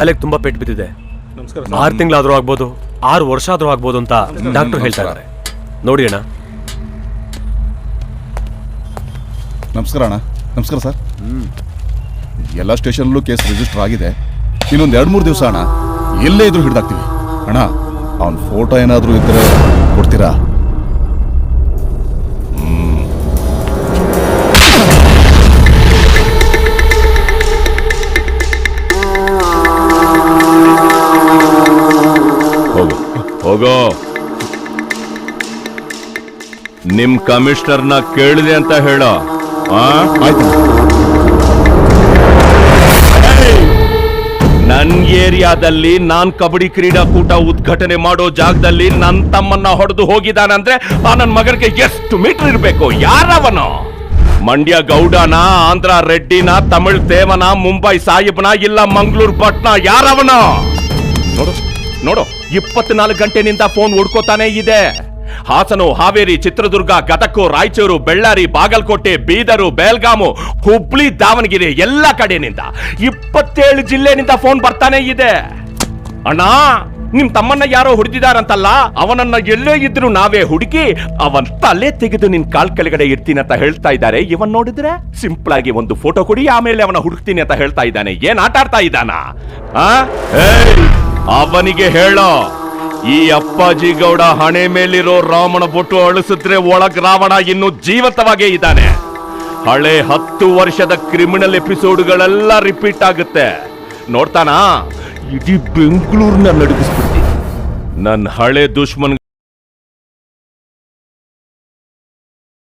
ಅಲ್ಲಿಗೆ ತುಂಬಾ ಪೆಟ್ಟು ಬಿದ್ದಿದೆ. ನಮಸ್ಕಾರ ಆರು ತಿಂಗಳಾದ್ರೂ ಆಗ್ಬೋದು ಆರು ವರ್ಷ ಆದ್ರೂ ಆಗ್ಬೋದು ಅಂತ ಡಾಕ್ಟರ್ ಹೇಳ್ತಾ ಇದ್ದಾರೆ ನೋಡಿ ಅಣ್ಣ. ನಮಸ್ಕಾರ ಅಣ್ಣ. ನಮಸ್ಕಾರ ಸರ್. ಎಲ್ಲ ಸ್ಟೇಷನ್ಲೂ ಕೇಸ್ ರಿಜಿಸ್ಟರ್ ಆಗಿದೆ. ಇನ್ನೊಂದು ಎರಡು ಮೂರು ದಿವಸ ಅಣ್ಣ ಎಲ್ಲೇ ಇದ್ರೂ ಹಿಡ್ದಾಕ್ತೀವಿ. ಅಣ್ಣ ಅವ್ನ ಫೋಟೋ ಏನಾದರೂ ಇದ್ರೆ ಕೊಡ್ತೀರಾ? ಹೋಗೋ. ನಿಮ್ ಕಮಿಷನರ್ನ ಕೇಳಿದೆ ಅಂತ ಹೇಳೋ. ನನ್ ಏರಿಯಾದಲ್ಲಿ ನಾನ್ ಕಬಡ್ಡಿ ಕ್ರೀಡಾಕೂಟ ಉದ್ಘಾಟನೆ ಮಾಡೋ ಜಾಗದಲ್ಲಿ ನನ್ ತಮ್ಮನ್ನ ಹೊಡೆದು ಹೋಗಿದಾನಂದ್ರೆ ಆ ನನ್ ಮಗನಿಗೆ ಎಷ್ಟು ಮೀಟರ್ ಇರ್ಬೇಕು? ಯಾರವನು? ಮಂಡ್ಯ ಗೌಡನ ಆಂಧ್ರ ರೆಡ್ಡಿನ ತಮಿಳ್ ದೇವನ ಮುಂಬೈ ಸಾಹಿಬ್ನ ಇಲ್ಲ ಮಂಗಳೂರು ಭಟ್ನ ಯಾರವನು? ನೋಡು. ನೋಡು, ಇಪ್ಪತ್ನಾಲ್ಕು ಗಂಟೆನಿಂದ ಫೋನ್ ಹುಡ್ಕೋತಾನೆ ಇದೆ. ಹಾಸನು, ಹಾವೇರಿ, ಚಿತ್ರದುರ್ಗ ಗದಕು ರಾಯಚೂರು, ಬೆಳ್ಳಾರಿ, ಬಾಗಲಕೋಟೆ, ಬೀದರು ಬೆಲ್ಗಾಮು ಹುಬ್ಳಿ, ದಾವಣಗೆರೆ, ಎಲ್ಲ ಕಡೆನಿಂದ ಇಪ್ಪತ್ತೇಳು ಜಿಲ್ಲೆನಿಂದ ಫೋನ್ ಬರ್ತಾನೆ ಇದೆ. ಅಣ್ಣ ನಿಮ್ ತಮ್ಮನ್ನ ಯಾರೋ ಹುಡ್ದಿದಾರಂತಲ್ಲ ಅವನನ್ನ ಎಲ್ಲೇ ಇದ್ರು ನಾವೇ ಹುಡುಕಿ, ಅವನ್ ತಲೆ ತೆಗೆದು ನಿನ್ ಕಾಲ್ ಕೆಳಗಡೆ ಇರ್ತೀನಿ ಅಂತ ಹೇಳ್ತಾ ಇದ್ದಾರೆ. ಇವನ್ ನೋಡಿದ್ರೆ ಸಿಂಪಲ್ ಆಗಿ ಒಂದು ಫೋಟೋ ಕೊಡಿ, ಆಮೇಲೆ ಅವನ ಹುಡುಕ್ತೀನಿ ಅಂತ ಹೇಳ್ತಾ ಇದ್ದಾನೆ. ಏನ್ ಆಟ ಆಡ್ತಾ ಇದ್ದಾನ? ಅವನಿಗೆ ಹೇಳೋ, ಈ ಅಪ್ಪಾಜಿ ಗೌಡ ಹಣೆ ಮೇಲಿರೋ ರಾಮನ ಬೊಟ್ಟು ಅಳಿಸಿದ್ರೆ ಒಳಗ್ ರಾವಣ ಇನ್ನು ಜೀವಂತವಾಗೇ ಇದ್ದಾನೆ. ಹಳೆ ಹತ್ತು ವರ್ಷದ ಕ್ರಿಮಿನಲ್ ಎಪಿಸೋಡ್ಗಳೆಲ್ಲ ರಿಪೀಟ್ ಆಗುತ್ತೆ. ನೋಡ್ತಾನಾ? ಇಡೀ ಬೆಂಗಳೂರನ್ನ ನಡುಗಿಸ್ಬಿಡ್ತೀನಿ ನನ್ನ ಹಳೆ ದುಶ್ಮನ್